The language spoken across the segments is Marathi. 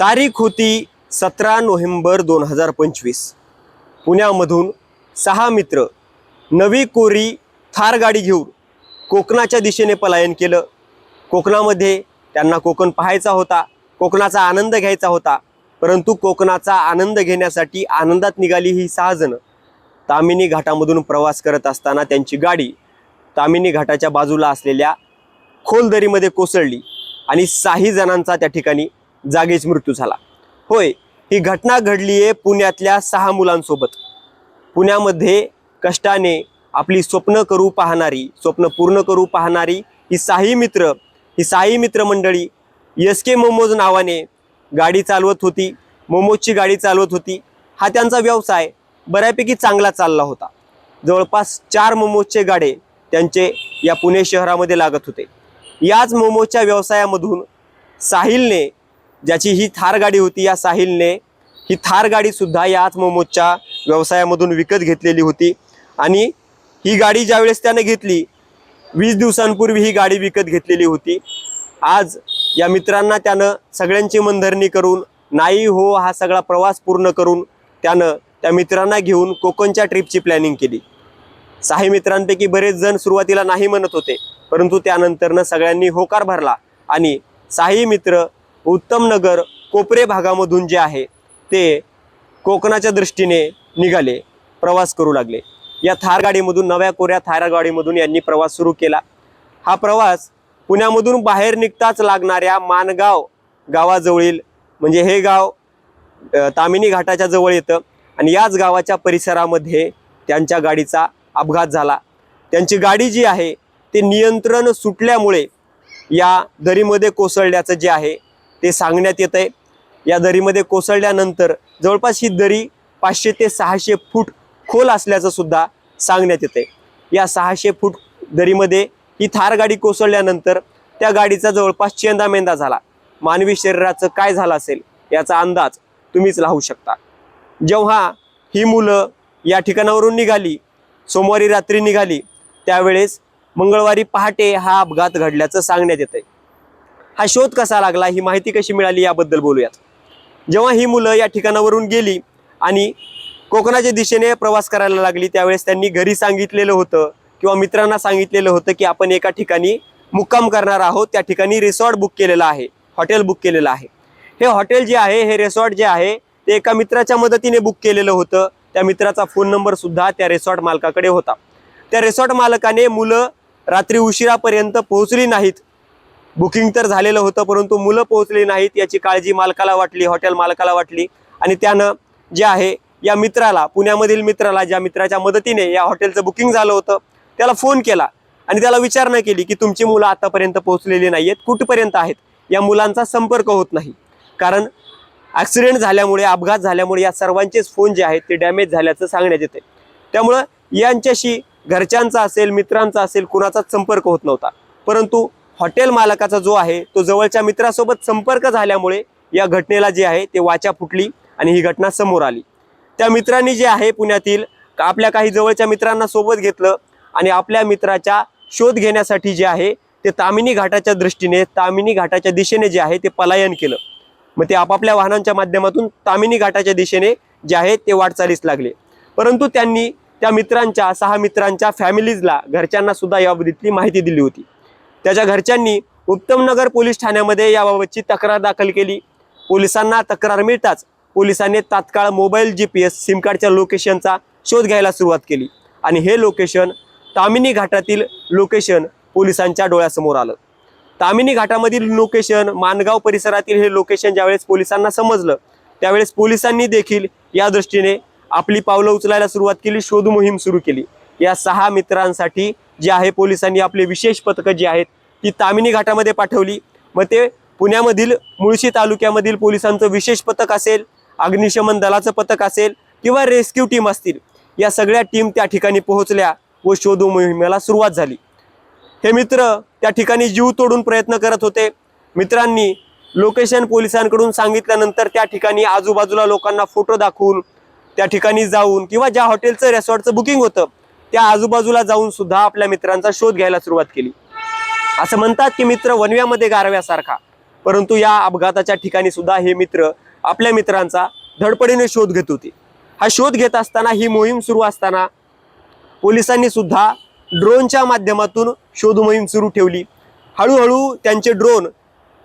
तारीख होती सतरा नोव्हेंबर दोन हजार पंचवीस. पुण्यामधून सहा मित्र नवी कोरी थार गाडी घेऊन कोकणाच्या दिशेने पलायन केलं. कोकणामध्ये त्यांना कोकण पाहायचा होता. कोकणाचा आनंद घ्यायचा होता परंतु कोकणाचा आनंद घेण्यासाठी आनंदात निघाली ही सहाजणं तामिनी घाटामधून प्रवास करत असताना त्यांची गाडी तामिनी घाटाच्या बाजूला असलेल्या खोलदरीमध्ये कोसळली आणि सहाही जणांचा त्या ठिकाणी जागीच मृत्यू झाला. होय ही घटना घडली आहे पुण्यातल्या सहा मुलांसोबत. पुण्यामध्ये कष्टाने आपली स्वप्न करू पाहणारी स्वप्न पूर्ण करू पाहणारी ही साही मित्र ही साही मित्र मंडळी एस के मोमोज नावाने गाडी चालवत होती. मोमोजची गाडी चालवत होती. हा त्यांचा व्यवसाय बऱ्यापैकी चांगला चालला होता. जवळपास चार मोमोजचे गाडे त्यांचे या पुणे शहरामध्ये लागत होते. याच मोमोजच्या व्यवसायामधून साहिलने ज्याची ही थार गाडी होती या साहिलने ही थार गाडी सुद्धा याच मोमोजच्या व्यवसायामधून विकत घेतलेली होती. आणि ही गाडी ज्यावेळेस त्याने घेतली वीस दिवसांपूर्वी ही गाडी विकत घेतलेली होती. आज या मित्रांना त्यानं सगळ्यांची मनधरणी करून नाही हो हा सगळा प्रवास पूर्ण करून त्यानं त्या मित्रांना घेऊन कोकणच्या ट्रिपची प्लॅनिंग केली. साही मित्रांपैकी बरेच जण सुरुवातीला नाही म्हणत होते परंतु त्यानंतरनं सगळ्यांनी होकार भरला आणि साही मित्र उत्तम नगर कोपरे भागामधून जे आहे ते कोकणाच्या दृष्टीने निघाले प्रवास करू लागले. या थार गाडीमधून नव्या कोऱ्या थार गाडीमधून यांनी प्रवास सुरू केला. हा प्रवास पुण्यामधून बाहेर निघताच लागणाऱ्या मानगाव गावाजवळील म्हणजे हे गाव तामिनी घाटाच्या जवळ येतं. आणि याच गावाच्या परिसरामध्ये त्यांच्या गाडीचा अपघात झाला. त्यांची गाडी जी आहे ते नियंत्रण सुटल्यामुळे या दरीमध्ये कोसळल्याचं जे आहे ते सांगण्यात येत आहे या दरीमध्ये कोसळल्यानंतर जवळपास ही दरी पाचशे ते सहाशे फूट खोल असल्याचं सुद्धा सांगण्यात येते या सहाशे फूट दरीमध्ये ही थार गाडी कोसळल्यानंतर त्या गाडीचा जवळपास चेंदामेंदा झाला. मानवी शरीराचं काय झालं असेल याचा अंदाज तुम्हीच लावू शकता. जेव्हा ही मुलं या ठिकाणावरून निघाली सोमवारी रात्री निघाली त्यावेळेस मंगळवारी पहाटे हा अपघात घडल्याचं सांगण्यात येतंय. हा शोध कसा लागला ही माहिती कशी मिळाली याबद्दल बोलूयात. जेव्हा ही मुलं या ठिकाणावरून गेली आणि कोकणाच्या दिशेने प्रवास करायला लागली त्यावेळेस त्यांनी घरी सांगितलेलं होतं किंवा मित्रांना सांगितलेलं होतं की आपण एका ठिकाणी मुक्काम करणार आहोत त्या ठिकाणी रिसॉर्ट बुक केलेलं आहे हॉटेल बुक केलेलं आहे. हे हॉटेल जे आहे हे रिसॉर्ट जे आहे ते एका मित्राच्या मदतीने बुक केलेलं होतं. त्या मित्राचा फोन नंबर सुद्धा त्या रिसॉर्ट मालकाकडे होता. त्या रिसॉर्ट मालकाने मुलं रात्री उशिरापर्यंत पोहोचली नाहीत. बुकिंग तर झालेलं होतं परंतु मुलं पोहोचली नाहीत याची काळजी मालकाला वाटली हॉटेल मालकाला वाटली. आणि त्यानं जे आहे या मित्राला पुण्यामधील मित्राला ज्या मित्राच्या मदतीने या हॉटेलचं बुकिंग झालं होतं त्याला फोन केला. आणि त्याला विचारणा केली की तुमची मुलं आतापर्यंत पोहोचलेली नाही आहेत कुठपर्यंत आहेत? या मुलांचा संपर्क होत नाही. कारण ॲक्सिडेंट झाल्यामुळे अपघात झाल्यामुळे या सर्वांचेच फोन जे आहेत ते डॅमेज झाल्याचं सांगण्यात येते त्यामुळं यांच्याशी घरच्यांचा असेल मित्रांचा असेल कुणाचाच संपर्क होत नव्हता. परंतु हॉटेल मालकाचा जो आहे तो जवळच्या मित्रासोबत संपर्क झाल्यामुळे या घटनेला जे आहे ते वाचा फुटली आणि ही घटना समोर आली. त्या मित्रांनी जे आहे पुण्यातील आपल्या काही जवळच्या मित्रांना सोबत घेतलं. आणि आपल्या मित्राच्या शोध घेण्यासाठी जे आहे ते तामिनी घाटाच्या दृष्टीने तामिनी घाटाच्या दिशेने जे आहे ते पलायन केलं. मग ते आपापल्या वाहनांच्या माध्यमातून तामिनी घाटाच्या दिशेने जे आहे ते वाटचालीस लागले. परंतु त्यांनी त्या मित्रांच्या सहा मित्रांच्या फॅमिलीजला घरच्यांना सुद्धा याबाबतीतली माहिती दिली होती. त्याच्या घरच्यांनी उत्तमनगर पोलीस ठाण्यामध्ये याबाबतची तक्रार दाखल केली. पोलिसांना तक्रार मिळताच पोलिसांनी तात्काळ mobile G P S sim कार्डच्या लोकेशनचा शोध घ्यायला सुरुवात केली. आणि हे लोकेशन तामिनी घाटातील लोकेशन पोलिसांच्या डोळ्यासमोर आलं. तामिनी घाटामधील लोकेशन मानगाव परिसरातील हे लोकेशन ज्यावेळेस पोलिसांना समजलं त्यावेळेस पोलिसांनी देखील या दृष्टीने आपली पावलं उचलायला सुरुवात केली शोध मोहीम सुरू केली. या सहा मित्रांसाठी जे आहे पोलिसांनी आपले विशेष पथकं जी आहेत ती तामिनी घाटामध्ये पाठवली. मग ते पुण्यामधील मुळशी तालुक्यामधील पोलिसांचं विशेष पथक असेल अग्निशमन दलाचं पथक असेल किंवा रेस्क्यू टीम असतील या सगळ्या टीम त्या ठिकाणी पोहोचल्या. व शोध मोहिमेला सुरुवात झाली. हे मित्र त्या ठिकाणी जीव तोडून प्रयत्न करत होते. मित्रांनी लोकेशन पोलिसांकडून सांगितल्यानंतर त्या ठिकाणी आजूबाजूला लोकांना फोटो दाखवून त्या ठिकाणी जाऊन किंवा ज्या हॉटेलचं रेसॉर्टचं बुकिंग होतं त्या आजूबाजूला जाऊन सुद्धा आपल्या मित्रांचा शोध घ्यायला सुरुवात केली. असं म्हणतात की मित्र वनव्यामध्ये गारव्यासारखा परंतु या अपघाताच्या ठिकाणी सुद्धा हे मित्र आपल्या मित्रांचा धडपडीने शोध घेत होते. हा शोध घेत असताना ही मोहीम सुरू असताना पोलिसांनी सुद्धा ड्रोनच्या माध्यमातून शोध मोहीम सुरू ठेवली. हळूहळू त्यांचे ड्रोन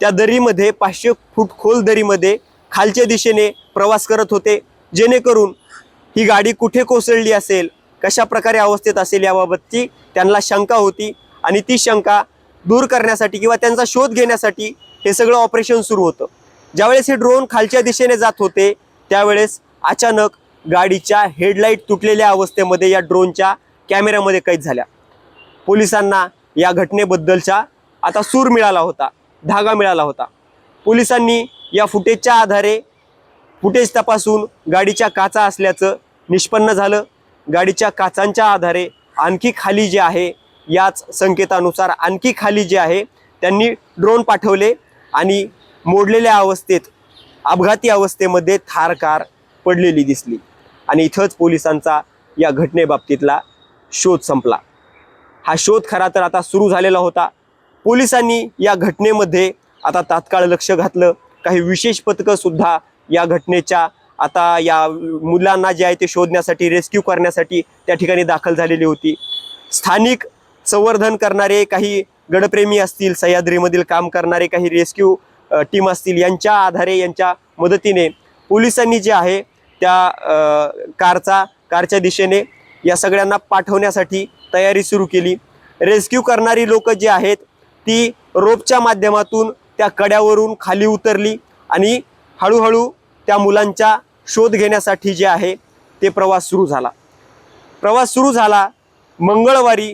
त्या दरीमध्ये पाचशे फूट खोल दरीमध्ये खालच्या दिशेने प्रवास करत होते. जेणेकरून ही गाडी कुठे कोसळली असेल कशा प्रकारे अवस्थेत असेल याबाबतची त्यांना शंका होती आणि ती शंका दूर करण्यासाठी किंवा त्यांचा शोध घेण्यासाठी हे सगळं ऑपरेशन सुरू होतं. ज्यावेळेस हे ड्रोन खालच्या दिशेने जात होते त्यावेळेस अचानक गाडीच्या हेडलाईट तुटलेल्या अवस्थेमध्ये या ड्रोनच्या कॅमेऱ्यामध्ये कैद झाल्या. पोलिसांना या घटनेबद्दलचा आता सूर मिळाला होता धागा मिळाला होता. पोलिसांनी या फुटेजच्या आधारे फुटेज तपासून गाडीच्या काचा असल्याचं निष्पन्न झालं. गाडीच्या काचांच्या आधारे आणखी खाली जे आहे याच संकेतानुसार आणखी खाली जे आहे त्यांनी ड्रोन पाठवले आणि मोडलेल्या अवस्थेत अपघाती अवस्थेमध्ये थार कार पडलेली दिसली. आणि इथंच पोलिसांचा या घटनेबाबतीतला शोध संपला. हा शोध खरा तर आता सुरू झालेला होता. पोलिसांनी या घटनेमध्ये आता तात्काळ लक्ष घातलं. काही विशेष पथकं सुद्धा या घटनेच्या आता या मुलांना जे आहे ते शोधण्यासाठी रेस्क्यू करण्यासाठी त्या ठिकाणी दाखल झालेली होती. स्थानिक संवर्धन करणारे काही गडप्रेमी असतील सह्याद्रीमधील काम करणारे काही रेस्क्यू टीम असतील यांच्या आधारे यांच्या मदतीने पोलिसांनी जे आहे त्या कारचा कारच्या दिशेने या सगळ्यांना पाठवण्यासाठी तयारी सुरू केली. रेस्क्यू करणारी लोक जी आहेत ती रोपच्या माध्यमातून त्या कड्यावरून खाली उतरली आणि हळूहळू त्या मुलांचा शोध घेण्यासाठी जे आहे ते प्रवास सुरू झाला. प्रवास सुरू झाला मंगळवारी.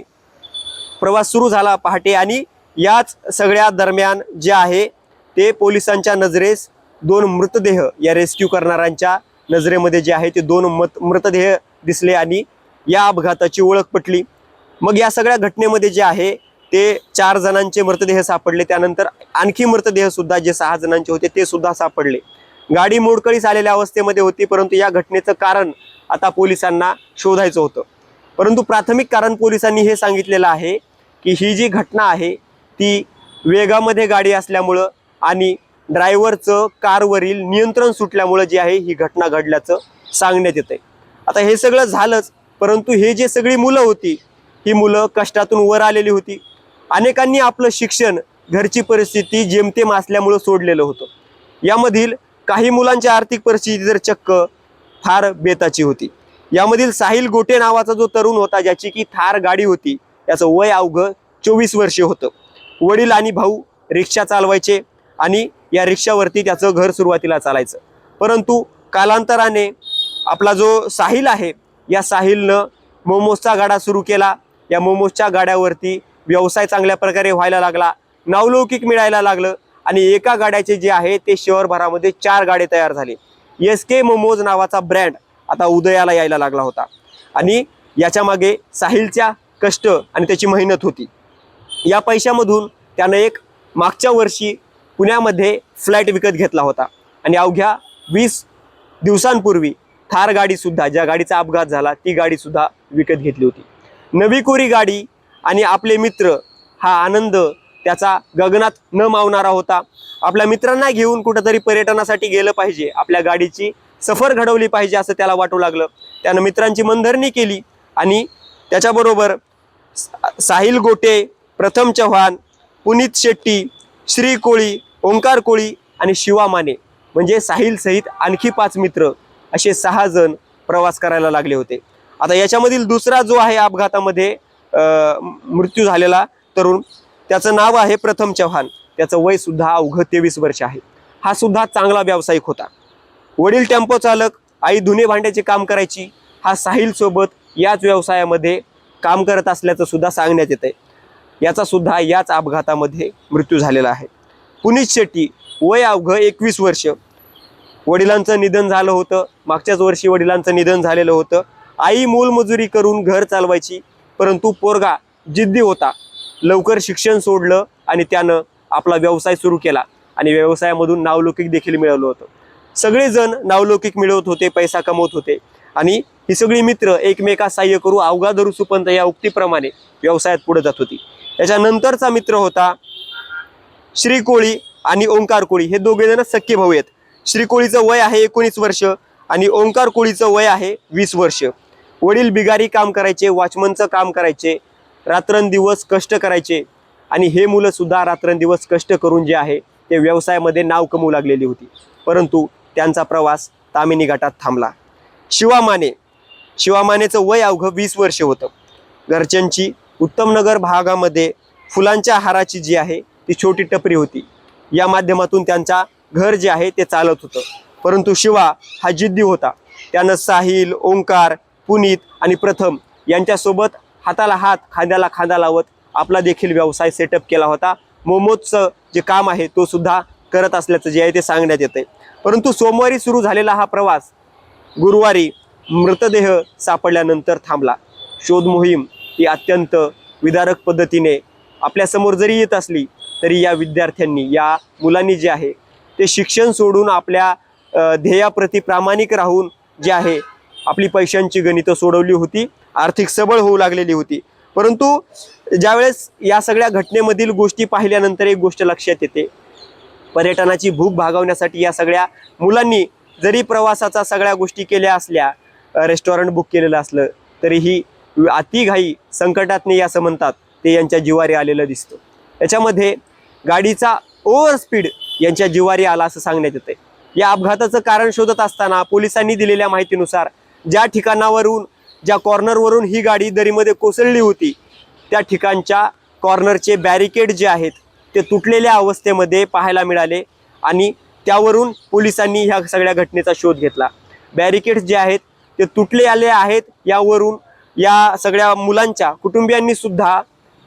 प्रवास सुरू झाला पहाटे आणि याच सगळ्या दरम्यान जे आहे ते पोलिसांच्या नजरेस दोन मृतदेह या रेस्क्यू करणाऱ्यांच्या नजरेमध्ये जे आहे ते दोन मत मृतदेह दिसले आणि या अपघाताची ओळख पटली. मग या सगळ्या घटनेमध्ये जे आहे ते चार जणांचे मृतदेह सापडले. त्यानंतर आणखी मृतदेह सुद्धा जे सहा जणांचे होते ते सुद्धा सापडले. गाडी मोडकळीस आलेल्या अवस्थेमध्ये होती परंतु या घटनेचं कारण आता पोलिसांना शोधायचं होतं. परंतु प्राथमिक कारण पोलिसांनी हे सांगितलेलं आहे की ही जी घटना आहे ती वेगामध्ये गाडी असल्यामुळं आणि ड्रायव्हरचं कारवरील नियंत्रण सुटल्यामुळं जी आहे ही घटना घडल्याचं सांगण्यात येतंय. आता हे सगळं झालंच परंतु हे जे सगळी मुलं होती ही मुलं कष्टातून वर आलेली होती. अनेकांनी आपलं शिक्षण घरची परिस्थिती जेमतेम असल्यामुळं सोडलेलं होतं. यामधील काही मुलांची आर्थिक परिस्थिती तर चक्क फार बेताची होती. यामधील साहिल गोटे नावाचा जो तरुण होता ज्याची की थार गाडी होती याचं वय अवघं चोवीस वर्षे होतं. वडील आणि भाऊ रिक्षा चालवायचे आणि या रिक्षावरती त्याचं घर सुरुवातीला चालायचं. परंतु कालांतराने आपला जो साहिल आहे या साहिलनं मोमोजचा गाडा सुरू केला. या मोमोजच्या गाड्यावरती व्यवसाय चांगल्या प्रकारे व्हायला लागला. नावलौकिक मिळायला लागलं आणि एका गाड्याचे जे आहे ते शहरभरामध्ये चार गाडे तयार झाले. एस के मोमोज नावाचा ब्रँड आता उदयाला यायला लागला होता. आणि याच्या मागे साहिलच्या कष्ट आणि त्याची मेहनत होती. या पैशामधून त्यानं एक मागच्या वर्षी पुण्यामध्ये फ्लॅट विकत घेतला होता. आणि अवघ्या वीस दिवसांपूर्वी थार गाडीसुद्धा ज्या गाडीचा अपघात झाला ती गाडीसुद्धा विकत घेतली होती. नवी कोरी गाडी आणि आपले मित्र हा आनंद त्याचा गगनात न मावणारा होता. आपल्या मित्रांना घेऊन कुठंतरी पर्यटनासाठी गेलं पाहिजे आपल्या गाडीची सफर घडवली पाहिजे असं त्याला वाटू लागलं. त्यानं मित्रांची मनधरणी केली आणि त्याच्याबरोबर साहिल गोटे प्रथम चव्हाण पुनीत शेट्टी श्री कोळी ओंकार कोळी आणि शिवा माने. म्हणजे साहिल सहित आणखी पाच मित्र असे सहा जण प्रवास करायला लागले होते. आता याच्यामधील दुसरा जो आहे अपघातामध्ये मृत्यू झालेला तरुण त्याचं नाव आहे प्रथम चव्हाण. त्याचं वय सुद्धा अवघं तेवीस वर्ष आहे. हा सुद्धा चांगला व्यावसायिक होता. वडील टेम्पो चालक आई धुणे भांड्याचे काम करायची हा साहिल सोबत याच व्यवसायामध्ये काम करत असल्याचं सुद्धा सांगण्यात येत आहे याचा सुद्धा याच अपघातामध्ये मृत्यू झालेला आहे. पुनीत शेट्टी वय अवघं एकवीस वर्ष. वडिलांचं निधन झालं होतं. मागच्याच वर्षी वडिलांचं निधन झालेलं होतं. आई मोलमजुरी करून घर चालवायची परंतु पोरगा जिद्दी होता. लवकर शिक्षण सोडलं आणि त्यानं आपला व्यवसाय सुरू केला आणि व्यवसायामधून नावलौकिक देखील मिळवलं होतं. सगळेजण नावलौकिक मिळवत होते पैसा कमवत होते. आणि ही सगळी मित्र एकमेकास सहाय्य करू अवघा धरू सुपंत या उक्तीप्रमाणे व्यवसायात पुढे जात होती. त्याच्यानंतरचा मित्र होता श्री कोळी आणि ओंकार कोळी हे दोघे जण सख्खे भाऊ आहेत. श्री कोळीचं वय आहे एकोणीस वर्ष आणि ओंकार कोळीचं वय आहे वीस वर्ष. वडील बिगारी काम करायचे वॉचमनचं काम करायचे रात्रंदिवस कष्ट करायचे आणि हे मुलं सुद्धा रात्रंदिवस कष्ट करून जे आहे ते व्यवसायामध्ये नाव कमवू लागलेली होती. परंतु त्यांचा प्रवास तामिनी घाटात थांबला. शिवामाने शिवामानेचं वय अवघं वीस वर्ष होतं. घरच्यांची उत्तमनगर भागामध्ये फुलांच्या हाराची जी आहे ती छोटी टपरी होती. या माध्यमातून त्यांचा घर जे आहे ते चालत होतं. परंतु शिवा हा जिद्दी होता. त्यानं साहिल ओंकार पुनीत आणि प्रथम यांच्यासोबत हाताला हात खांद्याला खांदा लावत आपला देखील व्यवसाय सेटअप केला होता. मोमोजचं जे काम आहे तो सुद्धा करत असल्याचं जे आहे ते सांगण्यात येते परंतु सोमवारी सुरू झालेला हा प्रवास गुरुवारी मृतदेह सापडल्यानंतर थांबला. शोध मोहीम ही अत्यंत विदारक पद्धतीने आपल्यासमोर जरी येत असली तरी या विद्यार्थ्यांनी या मुलांनी जे आहे ते शिक्षण सोडून आपल्या ध्येयाप्रती प्रामाणिक राहून जे आहे आपली पैशांची गणितं सोडवली होती आर्थिक सबळ होऊ लागलेली होती. परंतु ज्यावेळेस या सगळ्या घटनेमधील गोष्टी पाहिल्यानंतर एक गोष्ट लक्षात येते. पर्यटनाची भूक भागवण्यासाठी या सगळ्या मुलांनी जरी प्रवासाचा सगळ्या गोष्टी केल्या असल्या रेस्टॉरंट बुक केलेलं असलं तरीही अतिघाई संकटात नाही असं म्हणतात ते यांच्या जिवारी आलेलं दिसतं. याच्यामध्ये गाडीचा ओव्हर स्पीड यांच्या जिवारी आला असं सांगण्यात येते या अपघाताचं कारण शोधत असताना पोलिसांनी दिलेल्या माहितीनुसार ज्या ठिकाणावरून ज्या कॉर्नरवरून ही गाडी दरीमध्ये कोसळली होती त्या ठिकाणच्या कॉर्नरचे बॅरिकेड जे आहेत ते तुटलेल्या अवस्थेमध्ये पाहायला मिळाले आणि त्यावरून पोलिसांनी ह्या सगळ्या घटनेचा शोध घेतला. बॅरिकेड्स जे आहेत ते तुटले आले आहेत यावरून या सगळ्या मुलांच्या कुटुंबियांनी सुद्धा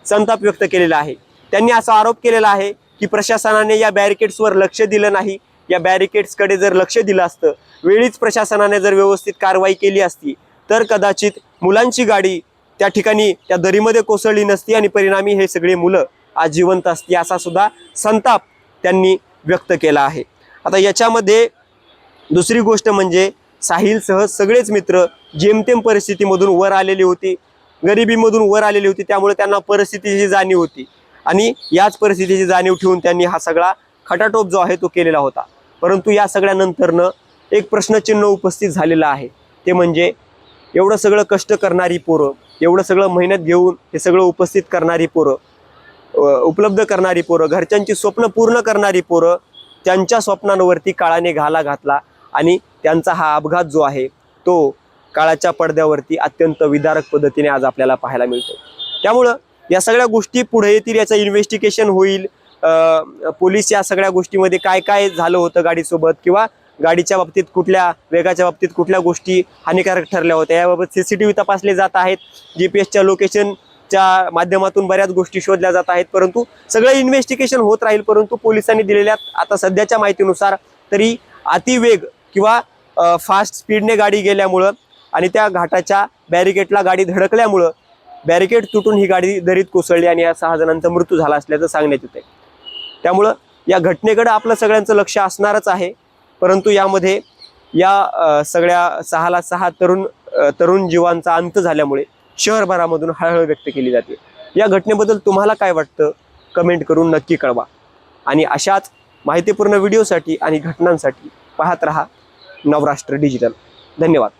संताप व्यक्त केलेला आहे. त्यांनी असा आरोप केलेला आहे की प्रशासनाने या बॅरिकेड्सवर लक्ष दिलं नाही. या बॅरिकेड्सकडे जर लक्ष दिलं असतं वेळीच प्रशासनाने जर व्यवस्थित कारवाई केली असती तर कदाचित मुलांची गाडी त्या ठिकाणी त्या दरीमध्ये कोसळली नसती आणि परिणामी हे सगळे मुलं आज जिवंत असती असा सुद्धा संताप त्यांनी व्यक्त केला आहे. आता याच्यामध्ये दुसरी गोष्ट म्हणजे साहिलसह सगळेच मित्र जेमतेम परिस्थितीमधून वर आलेली होती गरिबीमधून वर आलेली होती त्यामुळे त्यांना परिस्थितीची जाणीव होती. आणि याच परिस्थितीची जाणीव ठेवून त्यांनी हा सगळा खटाटोप जो आहे तो केलेला होता. परंतु या सगळ्यानंतरनं एक प्रश्नचिन्ह उपस्थित झालेलं आहे. ते म्हणजे एवढं सगळं कष्ट करणारी पोरं एवढं सगळं मेहनत घेऊन हे सगळं उपस्थित करणारी पोरं उपलब्ध करणारी पोरं घरच्यांची स्वप्न पूर्ण करणारी पोरं त्यांच्या स्वप्नांवरती काळाने घाला घातला आणि त्यांचा हा अपघात जो आहे तो काळाच्या पडद्यावरती अत्यंत विदारक पद्धतीने आज आपल्याला पाहायला मिळतो त्यामुळं या सगळ्या गोष्टी पुढे येतील याचं इन्व्हेस्टिगेशन होईल. पोलीस या सगळ्या गोष्टीमध्ये काय काय झालं होतं गाडीसोबत किंवा गाडीच्या बाबतीत कुठल्या वेगाच्या बाबतीत कुठल्या गोष्टी हानिकारक ठरल्या होत्या? याबाबत सी सी टी व्ही तपासले जात आहेत. जी पी एसच्या लोकेशनच्या माध्यमातून बऱ्याच गोष्टी शोधल्या जात आहेत. परंतु सगळं इन्व्हेस्टिगेशन होत राहील परंतु पोलिसांनी दिलेल्या आता सध्याच्या माहितीनुसार तरी अतिवेग किंवा फास्ट स्पीडने गाडी गेल्यामुळं आणि त्या घाटाच्या बॅरिकेडला गाडी धडकल्यामुळं बॅरिकेड तुटून ही गाडी दरीत कोसळली आणि या सहा जणांचा मृत्यू झाला असल्याचं सांगण्यात येते त्यामुळं या घटनेकडे आपलं सगळ्यांचं लक्ष असणारच आहे. परंतु यामध्ये या सगळ्या सहाला सहा तरुण तरुण जीवांचा अंत झाल्यामुळे शहरभरामधून हळहळ व्यक्त केली जाते. या घटनेबद्दल तुम्हाला काय वाटतं? कमेंट करून नक्की कळवा. आणि अशाच माहितीपूर्ण व्हिडिओसाठी आणि घटनांसाठी पाहत रहा नवराष्ट्र डिजिटल. धन्यवाद.